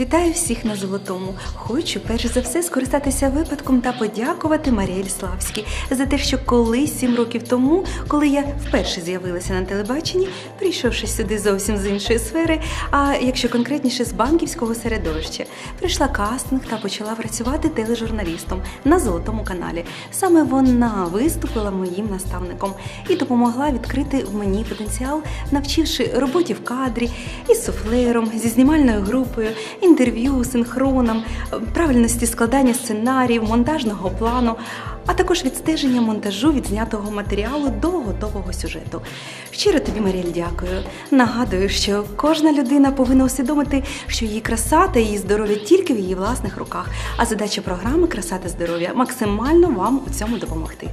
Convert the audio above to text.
Вітаю всіх на золотому. Хочу перш за все скористатися випадком та подякувати Маріель Славській за те, що колись сім років тому, коли я вперше з'явилася на телебаченні, прийшовши сюди зовсім з іншої сфери, а якщо конкретніше з банківського середовища, прийшла кастинг та почала працювати тележурналістом на золотому каналі. Саме вона виступила моїм наставником і допомогла відкрити в мені потенціал, навчивши роботі в кадрі із суфлером, зі знімальною групою, інтерв'ю, синхроном, правильності складання сценаріїв, монтажного плану, а також відстеження монтажу відзнятого матеріалу до готового сюжету. Щиро тобі, Маріль, дякую. Нагадую, що кожна людина повинна усвідомити, що її краса та її здоров'я тільки в її власних руках. А задача програми Краса та здоров'я максимально вам у цьому допомогти.